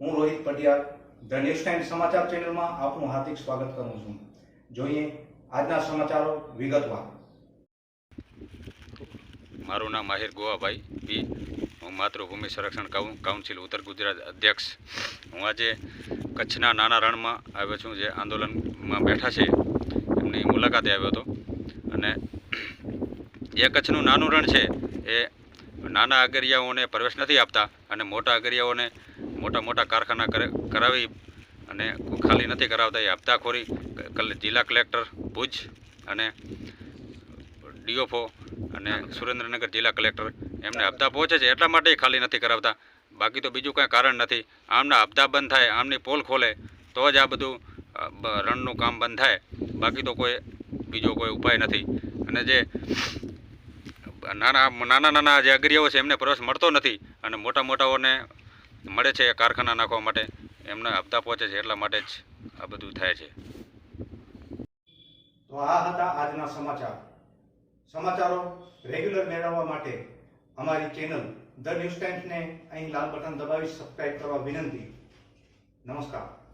હું Rohit Patiyar the news time સમાચાર ચેનલમાં આપનું હાર્દિક સ્વાગત કરું છું. જોઈએ આજના સમાચારો વિગતવાર. મારું નામ માહિર ગોવાભાઈ પી. હું માતૃભૂમિ સંરક્ષણ કાઉન્સિલ ઉત્તર ગુજરાત અધ્યક્ષ. હું આજે કચ્છના નાના રણમાં આવ્યો છું, જે આંદોલનમાં બેઠા છે એમની મુલાકાતે આવ્યો હતો. અને જે કચ્છનું નાનું રણ છે, એ નાના અગરિયાઓને પ્રવેશ નથી આપતા અને મોટા અગરિયાઓને મોટા મોટા કારખાના કરે- કરાવી અને ખાલી નથી કરાવતા એ હપ્તાખોરી જિલ્લા કલેક્ટર ભુજ અને ડીઓફઓ અને સુરેન્દ્રનગર જિલ્લા કલેક્ટર એમને હપ્તા પહોંચે છે. એટલા માટે ખાલી નથી કરાવતા. બાકી તો બીજું કાંઈ કારણ નથી. આમના હપ્તા બંધ થાય, આમની પોલ ખોલે, તો જ આ બધું રણનું કામ બંધ થાય. બાકી તો કોઈ બીજો કોઈ ઉપાય નથી. અને જે નાના નાના નાના જે અગરિયાઓ છે, એમને પ્રવેશ મળતો નથી. અને મોટા મોટાઓને મળે છે કારખાના નાખવા માટે. એમને હપ્તા પહોંચે છે એટલા માટે જ આ બધું થાય છે. તો આ હતા આજના સમાચાર. સમાચારો રેગ્યુલર મેળવવા માટે અમારી ચેનલ ધ ન્યૂઝ ટાઈમ્સને અહીં લાલ બટન દબાવી સબસ્ક્રાઇબ કરવા વિનંતી. નમસ્કાર.